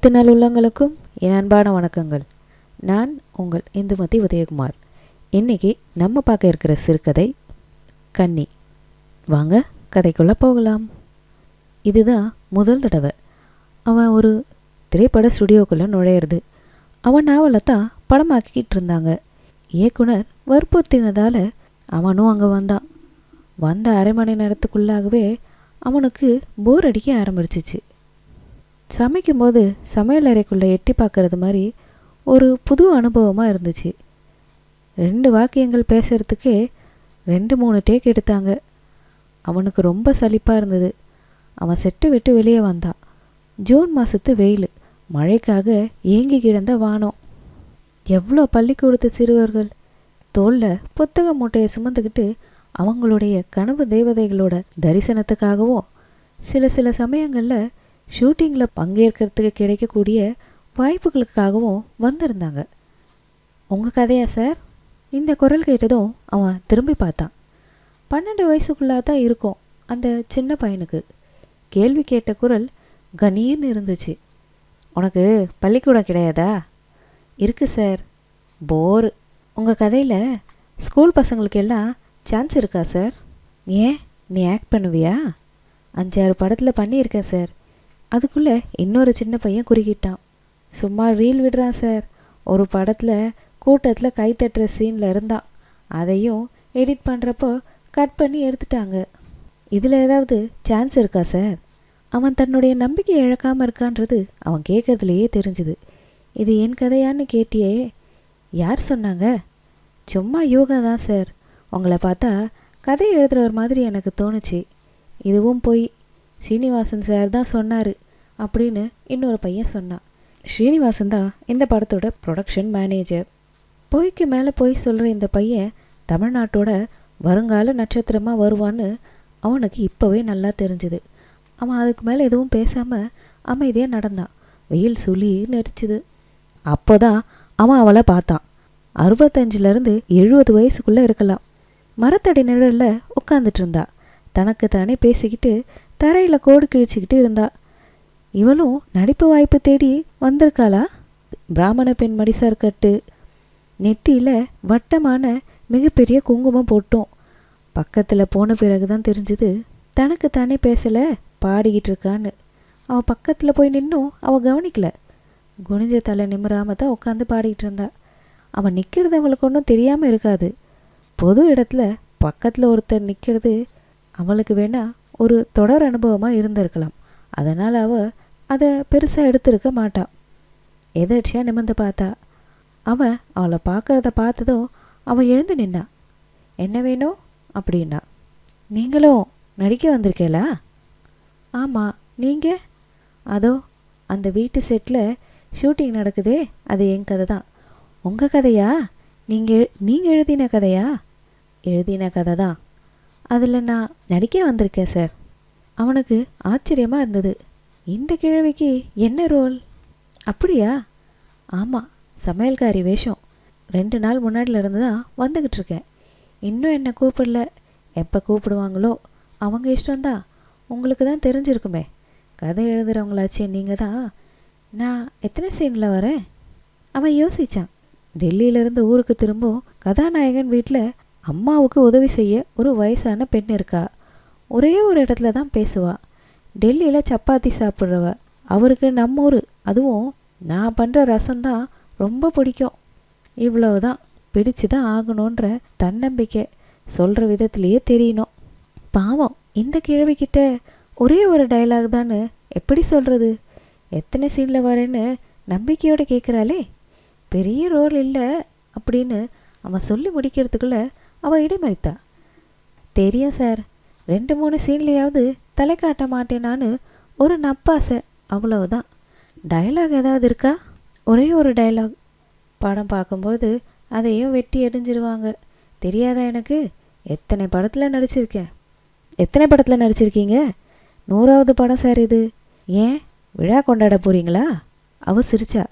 அனைத்து நல் உள்ளங்களுக்கும் என் அன்பான வணக்கங்கள். நான் உங்கள் இந்துமதி உதயகுமார். இன்னைக்கு நம்ம பார்க்க இருக்கிற சிறுகதை கன்னி. வாங்க கதைக்குள்ளே போகலாம். இதுதான் முதல் தடவை. அவன் ஒரு திரைப்பட ஸ்டுடியோக்குள்ளே நுழையிறது. அவன் நாவலை தான் படமாக்கிக்கிட்டு இருந்தாங்க. இயக்குனர் வற்புறுத்தினதால் அவனும் அங்கே வந்தான். வந்த அரை மணி நேரத்துக்குள்ளாகவே அவனுக்கு போர் அடிக்க ஆரம்பிச்சிச்சு. சமைக்கும்போது சமையல் அறைக்குள்ளே எட்டி பார்க்குறது மாதிரி ஒரு புது அனுபவமாக இருந்துச்சு. ரெண்டு வாக்கியங்கள் பேசுறதுக்கே ரெண்டு மூணு டேக் எடுத்தாங்க. அவனுக்கு ரொம்ப சலிப்பாக இருந்தது. அவன் செட்டு விட்டு வெளியே வந்தான். ஜூன் மாதத்து வெயில். மழைக்காக ஏங்கி கிடந்த வானம். எவ்வளோ பள்ளிக்கூடத்து சிறுவர்கள். தோளில் புத்தக மூட்டையை சுமந்துக்கிட்டு அவங்களுடைய கனவு தேவதைகளோட தரிசனத்துக்காகவும் சில சில சமயங்களில் ஷூட்டிங்கில் பங்கேற்கிறதுக்கு கிடைக்கக்கூடிய வாய்ப்புகளுக்காகவும் வந்திருந்தாங்க. உங்கள் கதையா சார்? இந்த குரல் கேட்டதும் அவன் திரும்பி பார்த்தான். பன்னெண்டு வயசுக்குள்ளாக தான் இருக்கும் அந்த சின்ன பையனுக்கு. கேள்வி கேட்ட குரல் கணீர்னு இருந்துச்சு. உனக்கு பள்ளிக்கூடம் கிடையாதா? இருக்கு சார். போர். உங்கள் கதையில் ஸ்கூல் பசங்களுக்கு எல்லாம் சான்ஸ் இருக்கா சார்? ஏன்? நீ ஆக்ட் பண்ணுவியா? அஞ்சாறு படத்தில் பண்ணியிருக்கேன் சார். அதுக்குள்ளே இன்னொரு சின்ன பையன் குறுக்கிட்டான். சும்மா ரீல் விடுறான் சார் ஒரு படத்தில் கூட்டத்தில் கை தட்டுற சீனில் இருந்தான். அதையும் எடிட் பண்ணுறப்போ கட் பண்ணி எடுத்துட்டாங்க. இதில் ஏதாவது சான்ஸ் இருக்கா சார் அவன் தன்னுடைய நம்பிக்கை இழக்காமல் இருக்கான்றது அவன் கேட்கறதுலையே தெரிஞ்சுது. இது என் கதையான்னு கேட்டியே. யார் சொன்னாங்க? சும்மா யோகா தான் சார் உங்களை பார்த்தா கதை எழுதுகிறவர் மாதிரி எனக்கு தோணுச்சு. இதுவும் போய் சீனிவாசன் சார் தான் சொன்னார் அப்படின்னு இன்னொரு பையன் சொன்னான். ஸ்ரீனிவாசன் தான் இந்த படத்தோட ப்ரொடக்ஷன் மேனேஜர் பொய்க்கு மேலே போய் சொல்கிற இந்த பையன் தமிழ்நாட்டோட வருங்கால நட்சத்திரமாக வருவான்னு அவனுக்கு இப்போவே நல்லா தெரிஞ்சுது. அவன் அதுக்கு மேலே எதுவும் பேசாமல் அமைதியாக நடந்தான். வெயில் சுழி நெரிச்சுது. அப்போ தான் அவன் அவளை பார்த்தான். அறுபத்தஞ்சிலேருந்து எழுபது வயசுக்குள்ளே இருக்கலாம். மரத்தடி நிழலில் உட்காந்துட்டு இருந்தா. தனக்கு தானே பேசிக்கிட்டு தரையில் கோடு கிழிச்சிக்கிட்டு இருந்தா. இவளும் நடிப்பு வாய்ப்பு தேடி வந்திருக்காளா? பிராமண பெண் மடிசார் கட்டு. நெத்தியில் வட்டமான மிகப்பெரிய குங்குமம் போட்டோம். பக்கத்தில் போன பிறகு தான் தெரிஞ்சுது தனக்கு தானே பேசலை பாடிக்கிட்டு இருக்கான்னு. அவள் பக்கத்தில் போய் நின்னும் அவள் கவனிக்கல. குனிஞ்ச தலை நிமிராம தான் உட்காந்து பாடிக்கிட்டு இருந்தா. அவன் நிற்கிறது அவளுக்கு ஒன்றும் தெரியாமல் இருக்காது. பொது இடத்துல பக்கத்தில் ஒருத்தர் நிற்கிறது அவளுக்கு வேணா ஒரு தொடர் அனுபவமாக இருந்திருக்கலாம். அதனால் அவள் அதை பெருசாக எடுத்திருக்க மாட்டாள் எதர்ச்சியாக நிமிர்ந்து பார்த்தா அவன் அவளை பார்க்குறத பார்த்ததும் அவன் எழுந்து நின்னா. என்ன வேணும்? அப்படின்னா நீங்களும் நடிக்க வந்திருக்கேலா ஆமாம் நீங்கள் அதோ அந்த வீட்டு செட்டில் ஷூட்டிங் நடக்குதே அது என் கதை தான். உங்கள் கதையா? நீங்கள் நீங்கள் எழுதின கதையா? எழுதின கதை தான். அதில் நான் நடிக்க வந்திருக்கேன் சார் அவனுக்கு ஆச்சரியமாக இருந்தது. இந்த கிழவிக்கு என்ன ரோல் அப்படியா? ஆமாம் சமையல்காரி வேஷம். ரெண்டு நாள் முன்னாடில இருந்து தான் வந்துக்கிட்டு இருக்கேன். இன்னும் என்னை கூப்பிடல? எப்போ கூப்பிடுவாங்களோ அவங்க இஷ்டம்தான் உங்களுக்கு தான் தெரிஞ்சிருக்குமே. கதை எழுதுகிறவங்களாச்சே நீங்கள் தான். நான் எத்தனை சீனில் வரேன்? அவன் யோசித்தான் டெல்லியிலேருந்து ஊருக்கு திரும்பவும் கதாநாயகன் வீட்டில் அம்மாவுக்கு உதவி செய்ய ஒரு வயசான பெண் இருக்கா? ஒரே ஒரு இடத்துல தான் பேசுவா. டெல்லியில் சப்பாத்தி சாப்பிட்றவ. அவருக்கு நம்ம ஊர். அதுவும் நான் பண்ணுற ரசம்தான் ரொம்ப பிடிக்கும். இவ்வளவுதான். பிடிச்சு தான் ஆகணுன்ற தன்னம்பிக்கை. சொல்கிற விதத்திலேயே தெரியணும். பாவம். இந்த கிழவிக்கிட்ட ஒரே ஒரு டயலாக் தான்னு எப்படி சொல்கிறது எத்தனை சீனில் வரேன்னு நம்பிக்கையோடு கேட்குறாளே பெரிய ரோல் இல்லை அப்படின்னு அவன் சொல்லி முடிக்கிறதுக்குள்ள அவள் இடைமறித்தா. தெரியும் சார். ரெண்டு மூணு சீன்லையாவது தலை காட்ட மாட்டேனான்னு ஒரு நப்பாசை. அவ்வளவுதான். டயலாக் ஏதாவது இருக்கா? ஒரே ஒரு டயலாக். படம் பார்க்கும்போது அதையும் வெட்டி எரிஞ்சிருவாங்க தெரியாதா எனக்கு? எத்தனை படத்தில் நடிச்சிருக்கேன்? எத்தனை படத்தில் நடிச்சிருக்கீங்க? நூறாவது படம் சார் இது. ஏன்? விழா கொண்டாட போகிறீங்களா அவள் சிரிச்சா.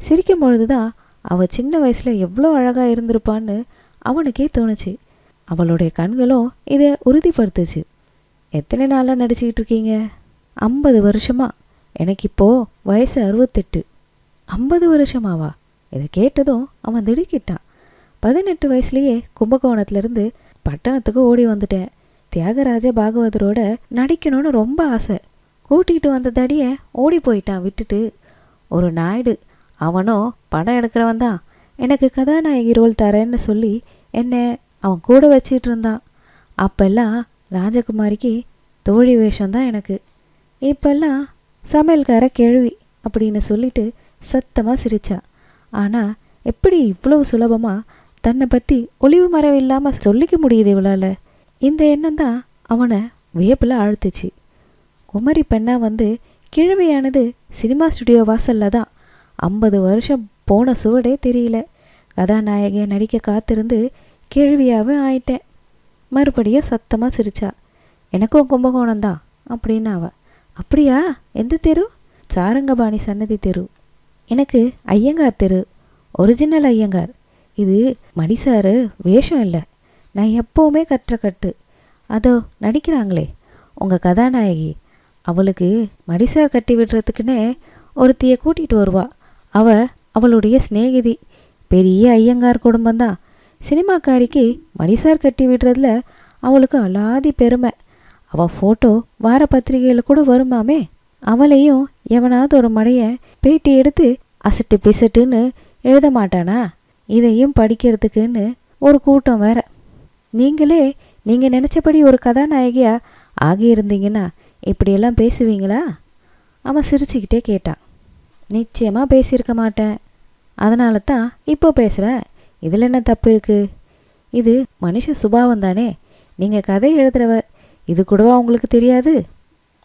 சிரிக்கும் பொழுது தான் அவள் சின்ன வயசில் எவ்வளோ அழகாக இருந்திருப்பான்னு அவனுக்கே தோணுச்சு. அவளுடைய கண்களும் இதை உறுதிப்படுத்துச்சு. எத்தனை நாளாக நடிச்சுக்கிட்டு இருக்கீங்க? ஐம்பது வருஷமா. எனக்கு இப்போது வயசு அறுபத்தெட்டு. ஐம்பது வருஷமாவா? இதை கேட்டதும் அவன் திடுக்கிட்டான். பதினெட்டு வயசுலேயே கும்பகோணத்துலேருந்து பட்டணத்துக்கு ஓடி வந்துட்டேன். தியாகராஜ பாகவதரோட நடிக்கணும்னு ரொம்ப ஆசை. கூட்டிகிட்டு வந்த தடியை ஓடி போயிட்டான் விட்டுட்டு. ஒரு நாயுடு. அவனோ படம் எடுக்கிறவன் தான் எனக்கு கதாநாயகி ரோல் தரேன்னு சொல்லி என்ன அவன் கூட வச்சிட்டு இருந்தான். அப்பெல்லாம் ராஜகுமாரிக்கு தோழி வேஷம்தான் எனக்கு. இப்பெல்லாம் சமையல்கார கேள்வி அப்படின்னு சொல்லிட்டு சத்தமாக சிரிச்சா. ஆனால் எப்படி இவ்வளவு சுலபமாக தன்னை பற்றி ஒளிவு மறைவு இல்லாமல் சொல்லிக்க முடியுது இவளால்? இந்த எண்ணம் தான் அவனை வியப்பில் ஆழ்த்துச்சு. குமரி பெண்ணா வந்து கிழவியானது சினிமா ஸ்டுடியோ வாசல்ல தான் ஐம்பது வருஷம் போன சுவடே தெரியல. கதாநாயகியை நடிக்க காத்திருந்து கேள்வியாகவே ஆயிட்டேன். மறுபடியும் சத்தமாக சிரிச்சா. எனக்கும் கும்பகோணம் தான் அப்படின்னு அப்படியா? எந்த தெரு? சாரங்கபாணி சன்னதி தெரு. எனக்கு ஐயங்கார் தெரு. ஒரிஜினல் ஐயங்கார். இது மடிசாரு வேஷம் இல்லை. நான் எப்போவுமே கற்ற கட்டு. அதோ நடிக்கிறாங்களே. உங்கள் கதாநாயகி. அவளுக்கு மடிசார் கட்டி விடுறதுக்குன்னே ஒருத்தியை கூட்டிகிட்டு வருவா. அவ அவளுடைய சிநேகிதி. பெரிய ஐயங்கார் குடும்பம்தான் சினிமாக்காரிக்கு மணிசார் கட்டி விடுறதுல அவளுக்கு அலாதி பெருமை. அவள் ஃபோட்டோ வார பத்திரிகையில் கூட வருமாமே. அவளையும் எவனாவது ஒரு மடைய பேட்டி எடுத்து அசட்டு பிசட்டுன்னு எழுத மாட்டானா? இதையும் படிக்கிறதுக்குன்னு ஒரு கூட்டம் வேற. நீங்களே நீங்கள் நினச்சபடி ஒரு கதாநாயகியாக ஆகியிருந்தீங்கன்னா இப்படியெல்லாம் பேசுவீங்களா? அவன் சிரிச்சுக்கிட்டே கேட்டான். நிச்சயமாக பேசியிருக்க மாட்டேன். அதனால தான் இப்போ பேசுகிறேன் இதில் என்ன தப்பு இருக்குது இது மனுஷ சுபாவம் தானே. நீங்கள் கதை எழுதுறவர் இது கூடவா உங்களுக்கு தெரியாது?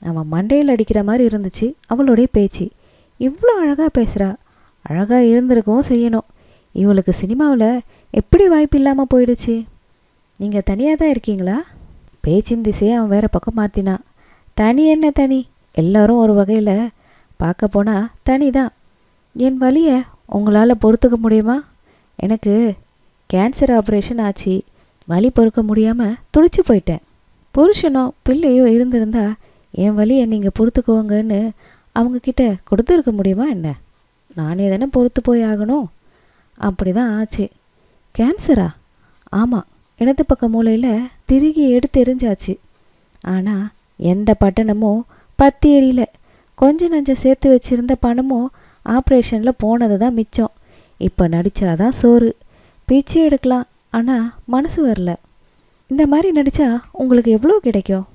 அவன் மண்டையில் அடிக்கிற மாதிரி இருந்துச்சு அவளுடைய பேச்சு. இவ்வளோ அழகாக பேசுகிறா அழகாக இருந்திருக்கவும் செய்யணும். இவளுக்கு சினிமாவில் எப்படி வாய்ப்பு இல்லாமல் போயிடுச்சு? நீங்கள் தனியாக தான் இருக்கீங்களா? பேச்சின் திசையை அவன் வேறு பக்கம் மாற்றினான் தனி என்ன தனி? எல்லாரும் ஒரு வகையில் பார்க்க போனால் தனி தான் என் வழியை உங்களால் பொறுத்துக்க முடியுமா? எனக்கு கேன்சர் ஆப்ரேஷன் ஆச்சு. வலி பொறுக்க முடியாமல் துடிச்சு போயிட்டேன். புருஷனோ பிள்ளையோ இருந்திருந்தா என் வழியை நீங்கள் பொறுத்துக்கோங்கன்னு அவங்கக்கிட்ட கொடுத்துருக்க முடியுமா என்ன? நானே தானே பொறுத்து போய் ஆகணும். அப்படி தான் ஆச்சு. கேன்சரா ஆமாம் இடது பக்க மூலையில் திருகி எடுத்து எரிஞ்சாச்சு ஆனால் எந்த பட்டணமும் பத்தி எரியல. கொஞ்ச நஞ்சம் சேர்த்து வச்சிருந்த பணமும் ஆப்ரேஷனில் போனது தான் மிச்சம். இப்போ நடித்தாதான் சோறு. பிச்சை எடுக்கலாம். ஆனால் மனசு வரல. இந்த மாதிரி நடித்தா உங்களுக்கு எவ்வளோ கிடைக்கும்?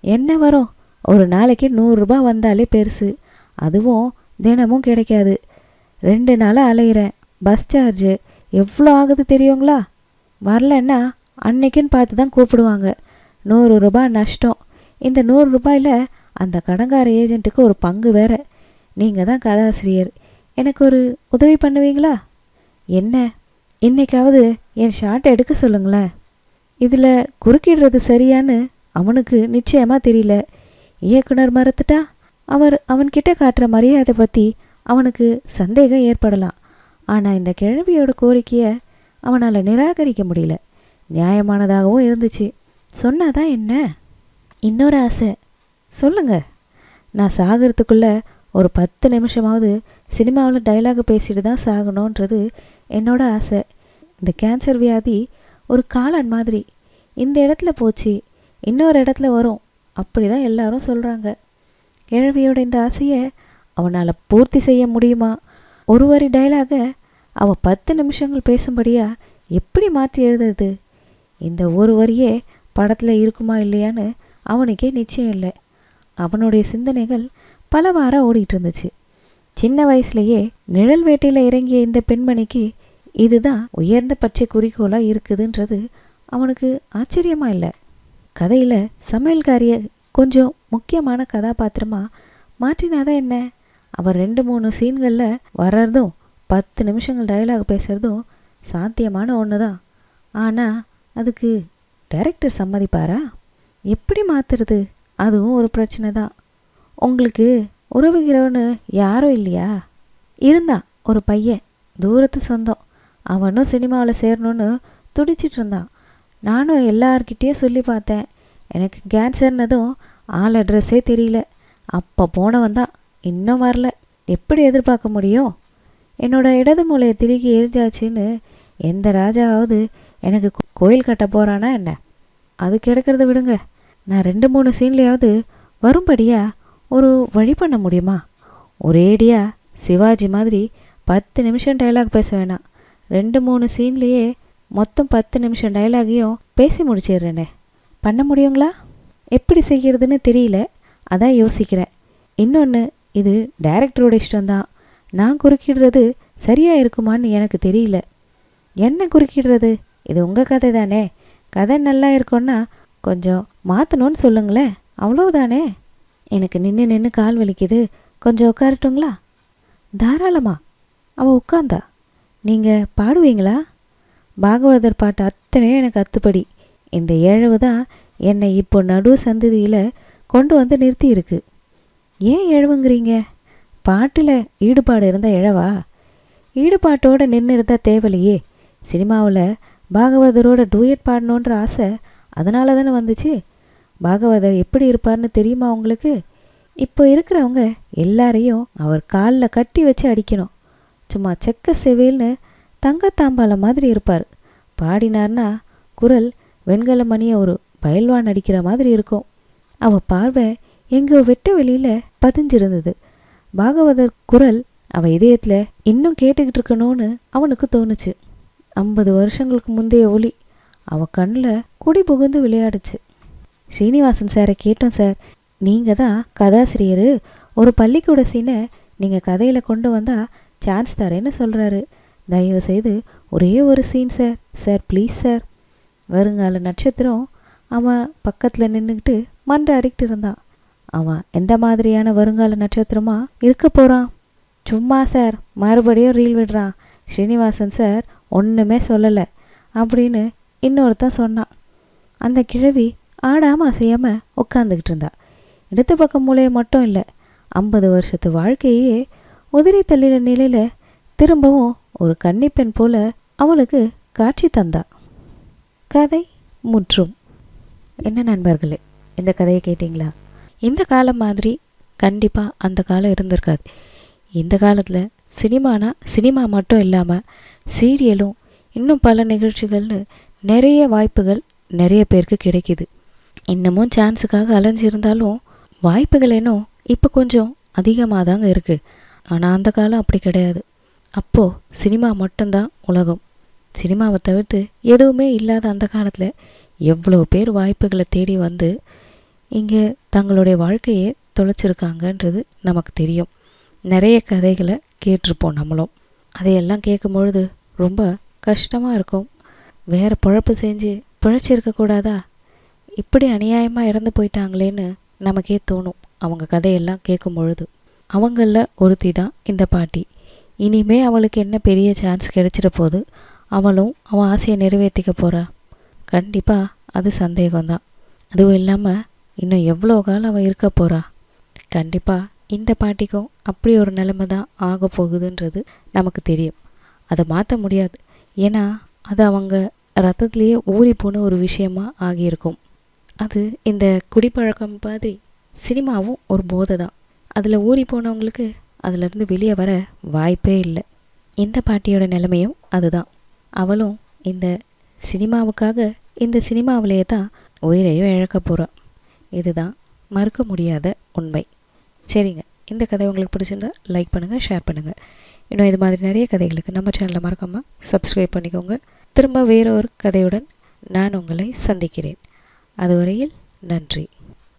என்ன வரும்? ஒரு நாளைக்கு நூறுரூபா வந்தாலே பெருசு. அதுவும் தினமும் கிடைக்காது. ரெண்டு நாளாக அலையிறேன். பஸ் சார்ஜு எவ்வளோ ஆகுது தெரியுங்களா? வரலன்னா அன்னைக்குன்னு பார்த்து தான் கூப்பிடுவாங்க. நூறு ரூபாய் நஷ்டம். இந்த நூறு ரூபாயில் அந்த கடங்கார ஏஜென்ட்டுக்கு ஒரு பங்கு வேறு. நீங்கள் தான் கதாசிரியர். எனக்கு ஒரு உதவி பண்ணுவீங்களா? என்ன? இன்னைக்காவது என் ஷார்ட் எடுக்க சொல்லுங்களேன். இதில் குறுக்கிடுறது சரியான்னு அவனுக்கு நிச்சயமாக தெரியல. இயக்குனர் மறத்துட்டா? அவர் அவன்கிட்ட காட்டுற மரியாதை பற்றி அவனுக்கு சந்தேகம் ஏற்படலாம். ஆனால் இந்த கிழவியோட கோரிக்கையை அவனால் நிராகரிக்க முடியல. நியாயமானதாகவும் இருந்துச்சு. சொன்னாதான் என்ன? இன்னொரு ஆசை. சொல்லுங்க. நான் சாகிறதுக்குள்ளே ஒரு பத்து நிமிஷமாவது சினிமாவில் டைலாக் பேசிட்டு தான் சாகணுன்றது என்னோட ஆசை. இந்த கேன்சர் வியாதி ஒரு காளான் மாதிரி. இந்த இடத்துல போச்சு இன்னொரு இடத்துல வரும் அப்படி தான் எல்லாரும் சொல்கிறாங்க கிழவியோட இந்த ஆசையை அவனால் பூர்த்தி செய்ய முடியுமா? ஒரு வரி டைலாகை அவள் பத்து நிமிஷங்கள் பேசும்படியா எப்படி மாற்றி எழுதுறது? இந்த ஒரு வரியே படத்தில் இருக்குமா இல்லையான்னு அவனுக்கே நிச்சயம் இல்லை. அவனுடைய சிந்தனைகள் பல வாரம் ஓடிட்டு இருந்துச்சு சின்ன வயசுலயே நிழல் வேட்டையில் இறங்கிய இந்த பெண்மணிக்கு இதுதான் உயர்ந்த பச்சை குறிக்கோளாக இருக்குதுன்றது அவனுக்கு ஆச்சரியமா இல்லை. கதையில் சமையல்காரிய கொஞ்சம் முக்கியமான கதாபாத்திரமா மாற்றினாதான் என்ன? அவர் ரெண்டு மூணு சீன்களில் வர்றதும் பத்து நிமிஷங்கள் டயலாக் பேசுகிறதும் சாத்தியமான ஒன்று தான் ஆனால் அதுக்கு டைரக்டர் சம்மதிப்பாரா? எப்படி மாற்றுறது அதுவும் ஒரு பிரச்சனை தான் உங்களுக்கு உறவுகிறவனு யாரும் இல்லையா? இருந்தான் ஒரு பையன் தூரத்து சொந்தம். அவனும் சினிமாவில் சேரணும்னு துடிச்சிட்டு இருந்தான் நானும் எல்லார்கிட்டேயும் சொல்லி பார்த்தேன். எனக்கு கேன்சர்னதும் ஆள் அட்ரஸே தெரியல. அப்போ போனவன் தான் இன்னும் வரல. எப்படி எதிர்பார்க்க முடியும்? என்னோட இடது மூலையை திருக்கி எரிஞ்சாச்சுன்னு எந்த ராஜாவாவது எனக்கு கோயில் கட்ட போகிறானா என்ன? அது கிடக்கிறத விடுங்க. நான் ரெண்டு மூணு சீன்லேயாவது வரும்படியா ஒரு வழி பண்ண முடியுமா? ஒரேடியாக சிவாஜி மாதிரி பத்து நிமிஷம் டைலாக் பேச வேணாம். ரெண்டு மூணு சீன்லேயே மொத்தம் பத்து நிமிஷம் டைலாகையும் பேசி முடிச்சிடுறேனே. பண்ண முடியுங்களா? எப்படி செய்கிறதுன்னு தெரியல. அதான் யோசிக்கிறேன். இன்னொன்று இது டைரக்டரோட இஷ்டம்தான். நான் குறுக்கிடுறது சரியாக இருக்குமான்னு எனக்கு தெரியல. என்ன குறுக்கிடுறது? இது உங்கள் கதை தானே. கதை நல்லா இருக்கும்னா கொஞ்சம் மாற்றணும்னு சொல்லுங்களேன். அவ்வளோதானே எனக்கு நின்று நின்று கால் வலிக்குது. கொஞ்சம் உட்காரட்டுங்களா? தாராளமா. அவள் உட்காந்தா. நீங்கள் பாடுவீங்களா? பாகவதர் பாட்டு அத்தனையும் எனக்கு அத்துப்படி. இந்த ஏழவு தான் என்னை இப்போ நடு சந்ததியில் கொண்டு வந்து நிறுத்தி இருக்கு ஏன் எழவுங்கிறீங்க பாட்டில் ஈடுபாடு இருந்தால் எழவா ஈடுபாட்டோடு நின்று இருந்தால் தேவலையே சினிமாவில் பாகவதரோட டூயட் பாடணுன்ற ஆசை அதனால தானே வந்துச்சு? பாகவதர் எப்படி இருப்பார்னு தெரியுமா உங்களுக்கு? இப்போ இருக்கிறவங்க எல்லாரையும் அவர் காலில் கட்டி வச்சு அடிக்கணும். சும்மா செக்க செவேல்னு தங்கத்தாம்பால மாதிரி இருப்பார். பாடினார்னா குரல் வெண்கல மணியை ஒரு பயில்வான் அடிக்கிற மாதிரி இருக்கும். அவ பார்வை எங்கோ வெட்ட வெளியில பதிஞ்சிருந்தது. பாகவதர் குரல் அவ இதயத்துல இன்னும் கேட்டுக்கிட்டு இருக்கணும்னு அவனுக்கு தோணுச்சு. ஐம்பது வருஷங்களுக்கு முந்தைய ஒளி அவ கண்ணில் குடி புகுந்து விளையாடுச்சு. ஸ்ரீனிவாசன் சாரை கேட்டோம் சார். நீங்கள் தான் கதாசிரியர். ஒரு பள்ளிக்கூட சீனை நீங்கள் கதையில் கொண்டு வந்தால் சான்ஸ் தரேன்னு சொல்கிறாரு தயவு செய்து ஒரே ஒரு scene sir. Sir please sir. வருங்கால நட்சத்திரம் அவன் பக்கத்தில் நின்றுக்கிட்டு மன்றாடிக்கிட்டு இருந்தான். அவன் எந்த மாதிரியான வருங்கால நட்சத்திரமா இருக்க போகிறான் சும்மா சார் மறுபடியும் ரீல் விடுறான். ஸ்ரீனிவாசன் சார் ஒன்றுமே சொல்லலை. அப்படின்னு இன்னொருத்தன் சொன்னான். அந்த கிழவி ஆடாமல் அசையாமல் உட்காந்துக்கிட்டு இருந்தா. இடது பக்கம் மூலையை மட்டும் இல்லை ஐம்பது வருஷத்து வாழ்க்கையே உதிரி தள்ளின நிலையில் திரும்பவும் ஒரு கன்னிப்பெண் போல அவளுக்கு காட்சி தந்தா. கதை முற்றும். என்ன நண்பர்களே இந்த கதையை கேட்டிங்களா? இந்த காலம் மாதிரி கண்டிப்பாக அந்த காலம் இருந்திருக்காது. இந்த காலத்தில் சினிமானா சினிமா மட்டும் இல்லாமல் சீரியலும் இன்னும் பல நிகழ்ச்சிகள்னு நிறைய வாய்ப்புகள் நிறைய பேருக்கு கிடைக்குது. இன்னமும் சான்ஸுக்காக அலைஞ்சிருந்தாலும் வாய்ப்புகள் இன்னும் இப்போ கொஞ்சம் அதிகமாக தாங்க இருக்குது ஆனால் அந்த காலம் அப்படி கிடையாது. அப்போது சினிமா மட்டும்தான் உலகம். சினிமாவை தவிர்த்து எதுவுமே இல்லாத அந்த காலத்தில் எவ்வளோ பேர் வாய்ப்புகளை தேடி வந்து இங்கே தங்களுடைய வாழ்க்கையை தொலைச்சிருக்காங்கன்றது நமக்கு தெரியும். நிறைய கதைகளை கேட்டிருப்போம் நம்மளும். அதையெல்லாம் கேட்கும் பொழுது ரொம்ப கஷ்டமாக இருக்கும். வேறு பொழப்பு செஞ்சு பிழைச்சிருக்கக்கூடாதா இப்படி அநியாயமாக இறந்து போயிட்டாங்களேன்னு நமக்கே தோணும். அவங்க கதையெல்லாம் கேட்கும் பொழுது. அவங்களில் ஒருத்தி தான் இந்த பாட்டி. இனிமே அவளுக்கு என்ன பெரிய சான்ஸ் கிடைச்சிட போகுது? அவளும் அவன் ஆசையை நிறைவேற்றிக்க போகிறா கண்டிப்பாக அது சந்தேகம்தான். அதுவும் இல்லாமல் இன்னும் எவ்வளோ காலம் அவள் இருக்க போகிறா கண்டிப்பாக இந்த பாட்டிக்கும் அப்படி ஒரு நிலைமை தான் ஆக போகுதுன்றது நமக்கு தெரியும். அதை மாற்ற முடியாது. ஏன்னா அது அவங்க ரத்தத்துலேயே ஊறி போன ஒரு விஷயமா ஆகியிருக்கும். அது இந்த குடிப்பழக்கம் மாதிரி சினிமாவும் ஒரு போதை தான் அதில் ஊறி போனவங்களுக்கு அதிலிருந்து வெளியே வர வாய்ப்பே இல்லை. இந்த பாட்டியோட நிலைமையும் அதுதான். அவளும் இந்த சினிமாவுக்காக இந்த சினிமாவிலேயே தான் உயிரையும் இழக்க போகிறான் இதுதான் மறுக்க முடியாத உண்மை. சரிங்க இந்த கதை உங்களுக்கு பிடிச்சிருந்தா லைக் பண்ணுங்கள் ஷேர் பண்ணுங்கள் இன்னும் இது மாதிரி நிறைய கதைகளுக்கு நம்ம சேனலை மறக்காமல் சப்ஸ்கிரைப் பண்ணிக்கோங்க. திரும்ப வேற ஒரு கதையுடன் நான் உங்களை சந்திக்கிறேன். அதுவரையில் நன்றி.